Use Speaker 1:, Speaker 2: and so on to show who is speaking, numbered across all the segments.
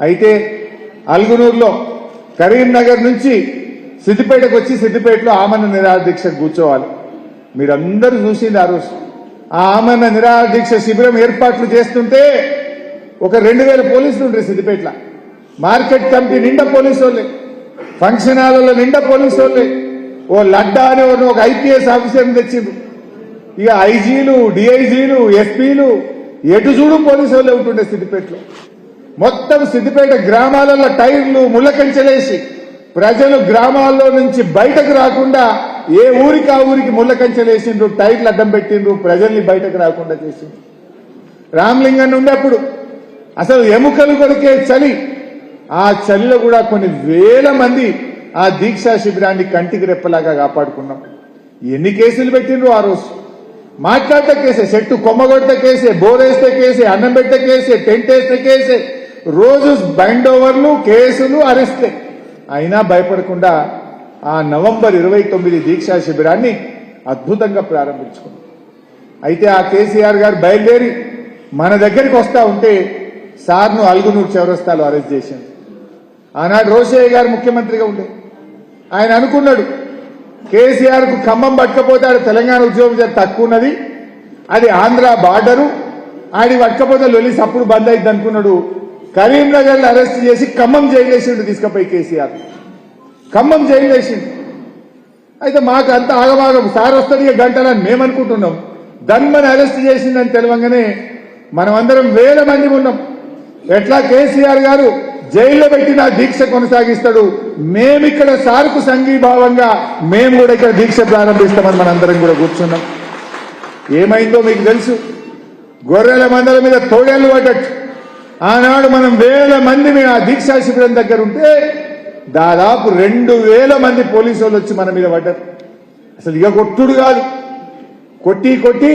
Speaker 1: అయితే అల్గునూరులో కరీంనగర్ నుంచి సిద్దిపేటకు వచ్చి సిద్దిపేటలో ఆమరణ నిరాదీక్ష కూర్చోవాలి. మీరందరూ చూసింది ఆ రోజు. ఆ ఆమరణ నిరాదీక్ష శిబిరం ఏర్పాట్లు చేస్తుంటే ఒక రెండు వేల పోలీసులు ఉండే సిద్దిపేటలో. మార్కెట్ కమిటీ నిండా పోలీసు వాళ్ళే ఫంక్షన్ హాల్లో నిండా పోలీసు వాళ్ళే ఓ లడ్డా అనే ఒక- ఐపీఎస్ ఆఫీసర్ని తెచ్చిండ్రు. ఇక ఐజీలు డిఐజీలు ఎస్పీలు ఎటు చూడు పోలీసు వాళ్ళే ఉంటుండే సిద్దిపేటలో. మొత్తం సిద్దిపేట గ్రామాలలో టైర్లు ముళ్ళకంచెలేసి ప్రజలు గ్రామాల్లో నుంచి బయటకు రాకుండా ఏ ఊరికి ఆ ఊరికి ముళ్ళకంచెలేసిండ్రు టైర్లు అడ్డం పెట్టిండ్రు ప్రజల్ని బయటకు రాకుండా చేసిండ్రు. రామలింగన్ ఉండేప్పుడు అసలు ఎముకలు కొరికే చలి ఆ చలిలో కూడా కొన్ని వేల మంది ఆ దీక్షా శిబిరాన్ని కంటికి రెప్పలాగా కాపాడుకున్నాం. ఎన్ని కేసులు పెట్టిండ్రు ఆ రోజు? మాట్లాడితే కేసే చెట్టు కొమ్మగొడితే కేసే బోరేస్తే కేసే అన్నం పెట్టే కేసే టెంట్ వేస్తే కేసే రోజు బైండ్ ఓవర్లు కేసులు అరెస్టే అయినా భయపడకుండా ఆ నవంబర్ ఇరవై తొమ్మిది దీక్షా శిబిరాన్ని అద్భుతంగా ప్రారంభించుకున్నాం. అయితే ఆ కేసీఆర్ గారు బయలుదేరి మన దగ్గరికి వస్తా ఉంటే సార్ను అల్గునూరు చౌరస్తాలో అరెస్ట్ చేశాను ఆనాడు రోషయ్య గారు ముఖ్యమంత్రిగా ఉండే. ఆయన అనుకున్నాడు కేసీఆర్కు ఖమ్మం పట్టకపోతే ఆడ తెలంగాణ ఉద్యోగం తక్కువ ఉన్నది అది ఆంధ్ర బార్డరు ఆడి పట్టకపోతే లొలిస్ అప్పుడు బంద్ అయింది అనుకున్నాడు కరీంనగర్లో అరెస్ట్ చేసి ఖమ్మం జైలు వేసిండు తీసుకుపోయి కేసీఆర్. ఖమ్మం జైలు వేసిండు అయితే మాకు అంత ఆగమాగం. సార్ వస్తుంది గంటలని మేము అనుకుంటున్నాం ధన్మని అరెస్ట్ చేసిందని తెలవంగానే మనం అందరం వేల మంది ఉన్నాం. ఎట్లా కేసీఆర్ గారు జైల్లో పెట్టిన దీక్ష కొనసాగిస్తాడు. మేమిక్కడ సార్కు సంఘీభావంగా మేము కూడా ఇక్కడ దీక్ష ప్రారంభిస్తామని మనందరం కూడా కూర్చున్నాం. ఏమైందో మీకు తెలుసు. గొర్రెల మందల మీద తోడేళ్ళు పడ్డట్టు. ఆనాడు మనం వేల మంది మేము ఆ దీక్షా శిబిరం దగ్గర ఉంటే దాదాపు రెండు వేల మంది పోలీసు వాళ్ళు వచ్చి మన మీద పడ్డారు. అసలు ఇక కొట్టుడు కాదు. కొట్టి కొట్టి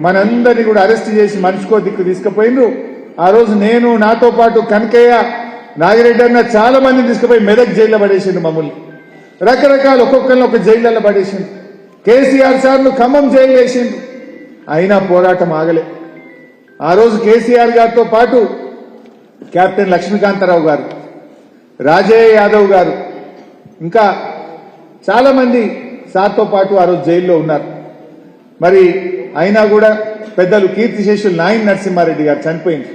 Speaker 1: మనందరినీ కూడా అరెస్ట్ చేసి మనిషికో దిక్కు తీసుకుపోయిండ్రు. ఆ రోజు నేను నాతో పాటు కనకయ్య నాగిరెడ్డి అన్న చాలా మందిని తీసుకుపోయి మెదక్ జైల్లో పడేసిండు మమ్మల్ని. రకరకాల ఒక్కొక్కరిని ఒక జైళ్ళలో పడేసిండు. కేసీఆర్ సార్లు ఖమ్మం జైలు వేసిండు. అయినా పోరాటం ఆగలే. ఆ రోజు కేసీఆర్ గారితో పాటు కెప్టెన్ లక్ష్మీకాంతారావు గారు రాజయ్య యాదవ్ గారు ఇంకా చాలామంది సార్తో పాటు ఆ రోజు జైల్లో ఉన్నారు. మరి అయినా కూడా పెద్దలు కీర్తిశేషులు నాయన్ నరసింహారెడ్డి గారు చనిపోయింది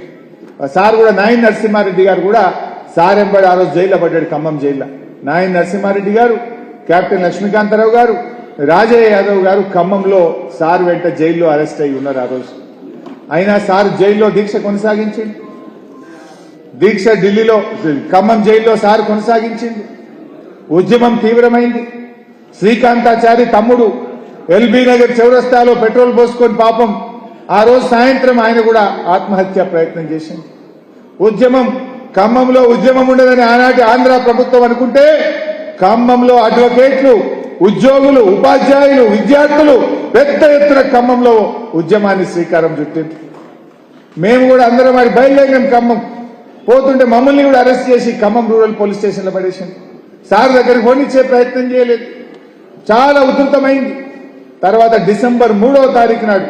Speaker 1: ఆ సార్ కూడా నాయన్ నరసింహారెడ్డి గారు కూడా సార్ ఎంబడి ఆ రోజు జైల్లో పడ్డాడు ఖమ్మం జైల్లో. నాయన్ నరసింహారెడ్డి గారు కెప్టెన్ లక్ష్మీకాంతారావు గారు రాజయ్య యాదవ్ గారు ఖమ్మంలో సార్ వెంట జైల్లో అరెస్ట్ అయి ఉన్నారు ఆ రోజు. అయినా సార్ జైల్లో దీక్ష కొనసాగించింది దీక్ష ఢిల్లీలో ఖమ్మం జైల్లో సార్ కొనసాగించింది. ఉద్యమం తీవ్రమైంది. శ్రీకాంతాచారి తమ్ముడు ఎల్బీ నగర్ చౌరస్తాలో పెట్రోల్ పోసుకొని పాపం ఆ రోజు సాయంత్రం ఆయన కూడా ఆత్మహత్య ప్రయత్నం చేసింది. ఉద్యమం ఖమ్మంలో ఉద్యమం ఉండదని ఆనాటి ఆంధ్ర ప్రభుత్వం అనుకుంటే ఖమ్మంలో అడ్వకేట్లు ఉద్యోగులు ఉపాధ్యాయులు విద్యార్థులు పెద్ద ఎత్తున ఖమ్మంలో ఉద్యమాన్ని శ్రీకారం చుట్టింది. మేము కూడా అందరం మరి బయలుదేరినాం ఖమ్మం పోతుంటే మమ్మల్ని కూడా అరెస్ట్ చేసి ఖమ్మం రూరల్ పోలీస్ స్టేషన్లో పడేసింది. సార్ దగ్గరికి పోనిచ్చే ప్రయత్నం చేయలేదు. చాలా ఉధృతమైంది. తర్వాత డిసెంబర్ మూడవ తారీఖు నాడు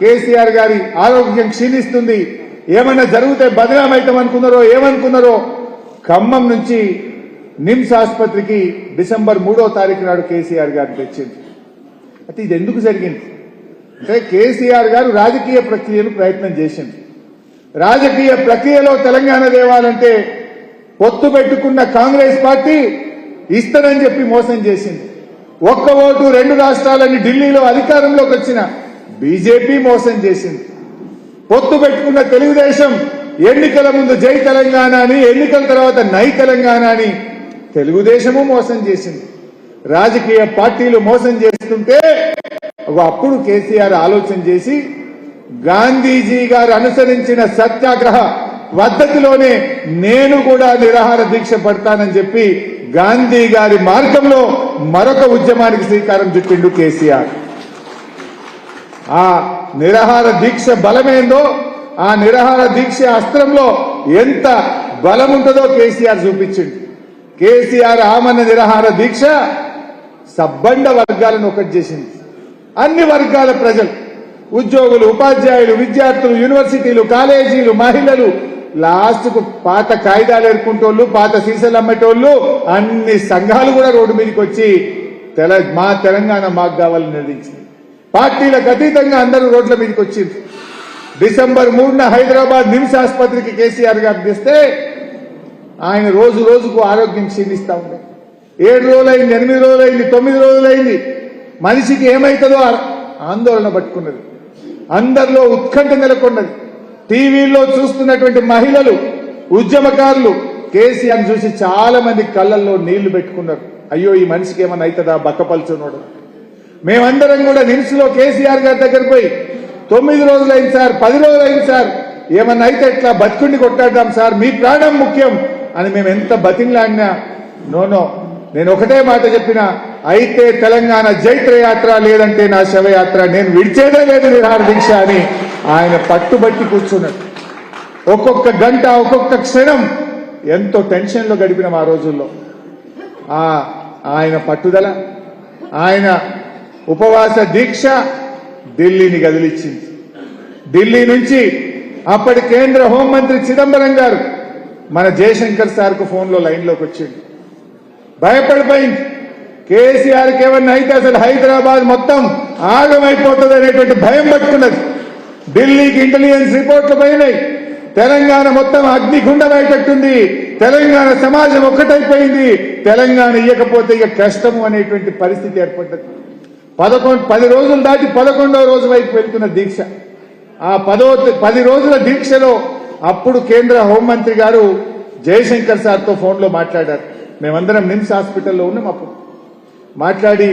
Speaker 1: కేసీఆర్ గారి ఆరోగ్యం క్షీణిస్తుంది. ఏమైనా జరిగితే బదనామైతాం అనుకున్నారో ఏమనుకున్నారో ఖమ్మం నుంచి నిమ్స్ ఆసుపత్రికి డిసెంబర్ మూడో తారీఖు నాడు కేసీఆర్ గారు తెచ్చింది. అయితే ఇది ఎందుకు జరిగింది? అంటే కేసీఆర్ గారు రాజకీయ ప్రక్రియను ప్రయత్నం చేసింది. రాజకీయ ప్రక్రియలో తెలంగాణ తేవాలంటే పొత్తు పెట్టుకున్న కాంగ్రెస్ పార్టీ ఇస్తానని చెప్పి మోసం చేసింది. ఒక్క ఓటు రెండు రాష్ట్రాలని ఢిల్లీలో అధికారంలోకి వచ్చిన బీజేపీ మోసం చేసింది. పొత్తు పెట్టుకున్న తెలుగుదేశం ఎన్నికల ముందు జై తెలంగాణ అని ఎన్నికల తర్వాత నై తెలంగాణ అని తెలుగుదేశము మోసం చేసింది. రాజకీయ పార్టీలు మోసం చేస్తుంటే అప్పుడు కేసీఆర్ ఆలోచన చేసి గాంధీజీ గారు అనుసరించిన సత్యాగ్రహ పద్ధతిలోనే నేను కూడా నిరాహార దీక్ష పడతానని చెప్పి గాంధీ గారి మార్గంలో మరొక ఉద్యమానికి శ్రీకారం చుట్టిండు కేసీఆర్. ఆ నిరాహార దీక్ష బలమేందో ఆ నిరాహార దీక్ష అస్త్రంలో ఎంత బలం ఉంటుందో కేసీఆర్ చూపించింది కేసీఆర్ ఆమన్న నిరాహార దీక్ష సబ్బండ వర్గాలను ఒకటి చేసింది. అన్ని వర్గాల ప్రజలు ఉద్యోగులు ఉపాధ్యాయులు విద్యార్థులు యూనివర్సిటీలు కాలేజీలు మహిళలు లాస్ట్కు పాత కాగితాలు ఎరుకుంటోళ్ళు పాత సీసాలు అమ్మేటోళ్ళు అన్ని సంఘాలు కూడా రోడ్డు మీదకి వచ్చి తెల మా తెలంగాణ మాకు కావాలని నిర్ణయించింది పార్టీలకు అతీతంగా అందరూ రోడ్ల మీదకి వచ్చింది డిసెంబర్ మూడున హైదరాబాద్ నిమ్స్ ఆసుపత్రికి కేసీఆర్ గారు తెస్తే ఆయన రోజు రోజుకు ఆరోగ్యం క్షీణిస్తా ఉండే. ఏడు రోజులైంది ఎనిమిది రోజులైంది తొమ్మిది రోజులైంది. మనిషికి ఏమైతుందో ఆందోళన పట్టుకున్నది. అందరిలో ఉత్కంఠ నెలకొన్నది. టీవీల్లో చూస్తున్నటువంటి మహిళలు ఉద్యమకారులు కేసీఆర్ చూసి చాలా మంది కళ్ళల్లో నీళ్ళు పెట్టుకున్నారు. అయ్యో ఈ మనిషికి ఏమన్నా అవుతుందా బక్కపలుచున్నాడు మేమందరం కూడా నిమ్స్లో కేసీఆర్ గారి దగ్గర పోయి తొమ్మిది రోజులు అయింది సార్ పది రోజులు అయింది సార్ ఏమన్నా అయితే ఇట్లా బతుకుని కొట్టాడాం సార్ మీ ప్రాణం ముఖ్యం అని మేము ఎంత బతిన్లాడినా నోనో నేను ఒకటే మాట చెప్పిన అయితే తెలంగాణ జైత్ర యాత్ర లేదంటే నా శవయాత్ర నేను విడిచేదే లేదు నిరాహార దీక్ష అని ఆయన పట్టుబట్టి కూర్చున్నాడు ఒక్కొక్క గంట ఒక్కొక్క క్షణం ఎంతో టెన్షన్లో గడిపిన గడిపినాం ఆ రోజుల్లో. ఆ ఆయన పట్టుదల ఆయన ఉపవాస దీక్ష ఢిల్లీని కదిలిచ్చింది. ఢిల్లీ నుంచి అప్పటి కేంద్ర హోంమంత్రి చిదంబరం గారు మన జయశంకర్ సార్కు ఫోన్లో లైన్లోకి వచ్చింది భయపడిపోయింది. కేసీఆర్కి ఏమన్నా అయితే అసలు హైదరాబాద్ మొత్తం ఆగమైపోతుంది అనేటువంటి భయం పట్టుకున్నది. ఢిల్లీకి ఇంటెలిజెన్స్ రిపోర్ట్లు పోయినాయి. తెలంగాణ మొత్తం అగ్నిగుండం తెలంగాణ సమాజం ఒక్కటైపోయింది. తెలంగాణ ఇయ్యకపోతే ఇక కష్టము అనేటువంటి పరిస్థితి ఏర్పడ్డది. పదకొండు పది రోజులు దాటి పదకొండవ రోజు వైపు వెళ్తున్న దీక్ష. ఆ పదో పది రోజుల దీక్షలో అప్పుడు కేంద్ర హోంమంత్రి గారు జయశంకర్ సార్తో ఫోన్లో మాట్లాడారు. మేమందరం నిమ్స్ హాస్పిటల్లో ఉన్నాం అప్పుడు. మాట్లాడి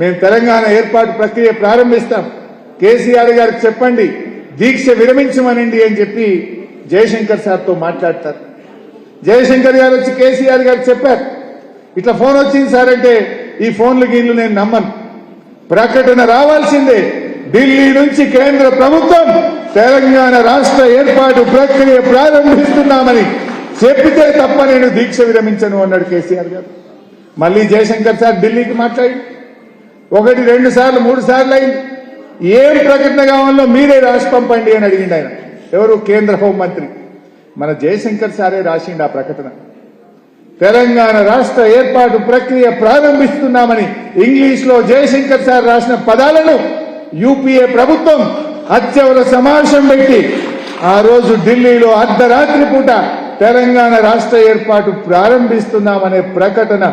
Speaker 1: మేము తెలంగాణ ఏర్పాటు ప్రక్రియ ప్రారంభిస్తాం. కేసీఆర్ గారికి చెప్పండి దీక్ష విరమించమనండి అని చెప్పి జయశంకర్ సార్తో మాట్లాడతారు. జయశంకర్ గారు వచ్చి కేసీఆర్ గారు చెప్పారు. ఇట్లా ఫోన్ వచ్చింది సార్ అంటే ఈ ఫోన్లు గీన్లు నేను నమ్మను. ప్రకటన రావాల్సిందే. ఢిల్లీ నుంచి కేంద్ర ప్రభుత్వం తెలంగాణ రాష్ట్ర ఏర్పాటు ప్రక్రియ ప్రారంభిస్తున్నామని చెప్పితే తప్ప నేను దీక్ష విరమించను అన్నాడు కేసీఆర్ గారు. మళ్ళీ జయశంకర్ సార్ ఢిల్లీకి మాట్లాడి. ఒకటి రెండు సార్లు మూడు సార్లు అయింది. ఏం ప్రకటన కావాలో మీరే రాసి పంపండి అని అడిగిండు ఆయన. ఎవరు? కేంద్ర హోంమంత్రి మన జయశంకర్ సారే రాసిండు ఆ ప్రకటన. తెలంగాణ రాష్ట్ర ఏర్పాటు ప్రక్రియ ప్రారంభిస్తున్నామని ఇంగ్లీష్లో జయశంకర్ సార్ రాసిన పదాలను యూపీఏ ప్రభుత్వం అత్యవర సమావేశం పెట్టి ఆ రోజు ఢిల్లీలో అర్ధరాత్రి పూట తెలంగాణ రాష్ట్ర ఏర్పాటు ప్రారంభిస్తున్నామనే ప్రకటన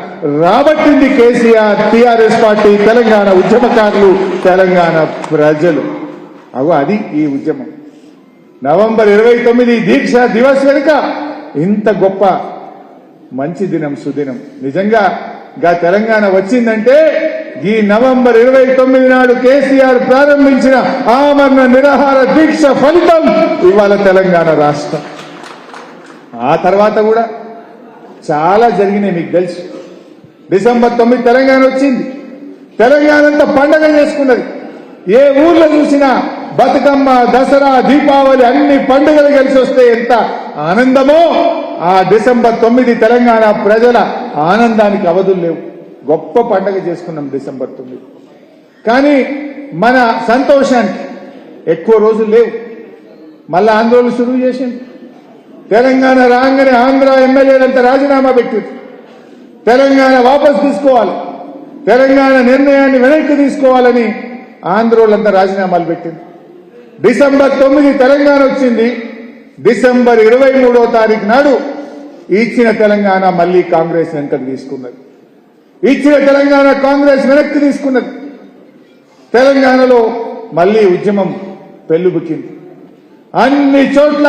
Speaker 1: రాబట్టింది కేసీఆర్ టిఆర్ఎస్ పార్టీ తెలంగాణ ఉద్యమకారులు తెలంగాణ ప్రజలు. అగో అది ఈ ఉద్యమం. నవంబర్ ఇరవై తొమ్మిది దీక్ష దివస్ వెనుక ఇంత గొప్ప మంచి దినం సుదినం. నిజంగా గా తెలంగాణ వచ్చిందంటే ఈ నవంబర్ ఇరవై తొమ్మిది నాడు కేసీఆర్ ప్రారంభించిన ఆమరణ నిరాహార దీక్ష ఫలితం ఇవాళ తెలంగాణ రాష్ట్రం. ఆ తర్వాత కూడా చాలా జరిగినాయి మీకు తెలుసు. డిసెంబర్ తొమ్మిది తెలంగాణ వచ్చింది. తెలంగాణ అంతా పండగ చేసుకున్నది. ఏ ఊర్లో చూసినా బతుకమ్మ దసరా దీపావళి అన్ని పండుగలు కలిసి వస్తే ఎంత ఆనందమో ఆ డిసెంబర్ తొమ్మిది తెలంగాణ ప్రజల ఆనందానికి అవధులు లేవు. గొప్ప పండగ చేసుకున్నాం డిసెంబర్ తొమ్మిది. కానీ మన సంతోషానికి ఎక్కువ రోజులు లేవు. మళ్ళా ఆందోళన సురువు చేసింది. తెలంగాణ రాగానే ఆంధ్ర ఎమ్మెల్యేలంతా రాజీనామా పెట్టారు తెలంగాణ వాపసు తీసుకోవాలి. తెలంగాణ నిర్ణయాన్ని వెనక్కి తీసుకోవాలని ఆంధ్రోళ్ళంతా రాజీనామాలు పెట్టింది. డిసెంబర్ తొమ్మిది తెలంగాణ వచ్చింది. డిసెంబర్ ఇరవై మూడో తారీఖు నాడు ఇచ్చిన తెలంగాణ మళ్ళీ కాంగ్రెస్ వెనక్కి తీసుకున్నది. ఇచ్చిన తెలంగాణ కాంగ్రెస్ వెనక్కి తీసుకున్నది. తెలంగాణలో మళ్ళీ ఉద్యమం పెళ్ళుబుకింది అన్ని చోట్ల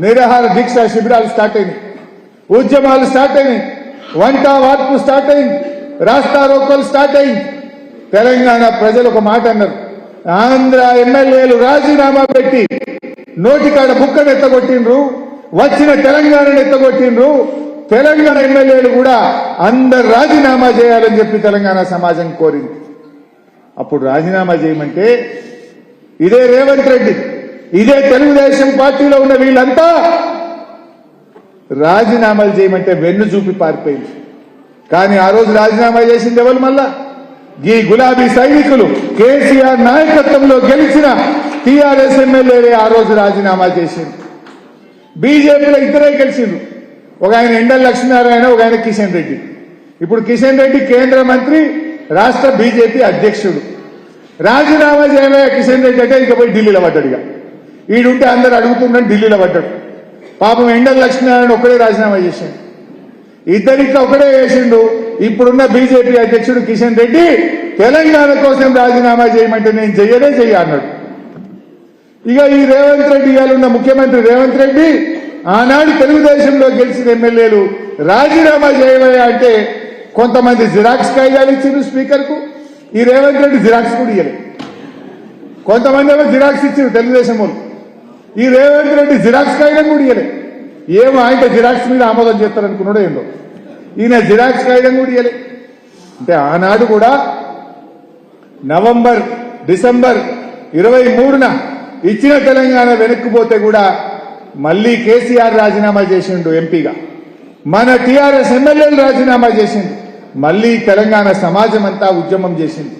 Speaker 1: నిరాహార దీక్ష శిబిరాలు స్టార్ట్ అయినాయి. ఉద్యమాలు స్టార్ట్ అయినాయి. వంట వార్పు స్టార్ట్ అయింది. రాస్తా రోకోలు స్టార్ట్ అయింది. తెలంగాణ ప్రజలు ఒక మాట అన్నారు. ఆంధ్ర ఎమ్మెల్యేలు రాజీనామా పెట్టి నోటికాడ బుక్కను ఎత్తగొట్టిండ్రు వచ్చిన తెలంగాణను ఎత్తగొట్టిండ్రు. తెలంగాణ ఎమ్మెల్యేలు కూడా అందరు రాజీనామా చేయాలని చెప్పి తెలంగాణ సమాజం కోరింది. అప్పుడు రాజీనామా చేయమంటే ఇదే రేవంత్ రెడ్డి ఇదే తెలుగుదేశం పార్టీలో ఉన్న వీళ్ళంతా రాజీనామాలు చేయమంటే వెన్ను చూపి పారిపోయింది. కానీ ఆ రోజు రాజీనామా చేసింది ఎవరు మళ్ళా? ఈ గులాబీ సైనికులు. కేసీఆర్ నాయకత్వంలో గెలిచిన టీఆర్ఎస్ ఎమ్మెల్యేలే ఆ రోజు రాజీనామా చేసింది బీజేపీలో ఇద్దరే గెలిచిండ్రు. ఒక ఆయన ఎండల లక్ష్మీనారాయణ ఒక ఆయన కిషన్ రెడ్డి. ఇప్పుడు కిషన్ రెడ్డి కేంద్ర మంత్రి రాష్ట్ర బీజేపీ అధ్యక్షుడు. రాజీనామా చేయమయ్య కిషన్ రెడ్డి అంటే ఇక పోయి ఢిల్లీలో పడ్డాడుగా ఈడుంటే అందరు అడుగుతుండని ఢిల్లీలో పడ్డాడు. పాపం ఎండల లక్ష్మీనారాయణ ఒక్కడే రాజీనామా చేశాడు ఇద్దరికి ఒకడే చేసిండు. ఇప్పుడున్న బీజేపీ అధ్యక్షుడు కిషన్ రెడ్డి తెలంగాణ కోసం రాజీనామా చేయమంటే నేను చెయ్యనే చెయ్య అన్నాడు. ఇక ఈ రేవంత్ రెడ్డి గారు ఉన్న ముఖ్యమంత్రి రేవంత్ రెడ్డి ఆనాడు తెలుగుదేశంలో గెలిచిన ఎమ్మెల్యేలు రాజీనామా చేయవయ్యా అంటే కొంతమంది జిరాక్స్ కాగితాలు ఇచ్చిండు స్పీకర్కు ఈ రేవంత్ రెడ్డి జిరాక్స్ కూడా ఇయ్యలేదు కొంతమంది ఏమో జిరాక్స్ ఇచ్చిండు తెలుగుదేశం వాళ్ళు. ఈ రేవంత్ రెడ్డి జిరాక్స్ కాయడం కూడా ఇయ్యలే. ఏమో ఆయన జిరాక్స్ మీద ఆమోదం చేస్తారనుకున్నాడో ఏందో. ఈయన జిరాక్స్ కాయడం కూడా ఇయ్యలే. అంటే ఆనాడు కూడా నవంబర్ డిసెంబర్ ఇరవై మూడున ఇచ్చిన తెలంగాణ వెనక్కిపోతే కూడా మళ్ళీ కేసీఆర్ రాజీనామా చేసిండు ఎంపీగా. మన టీఆర్ఎస్ ఎమ్మెల్యేలు రాజీనామా చేసిండు. మళ్ళీ తెలంగాణ సమాజం అంతా ఉద్యమం చేసింది.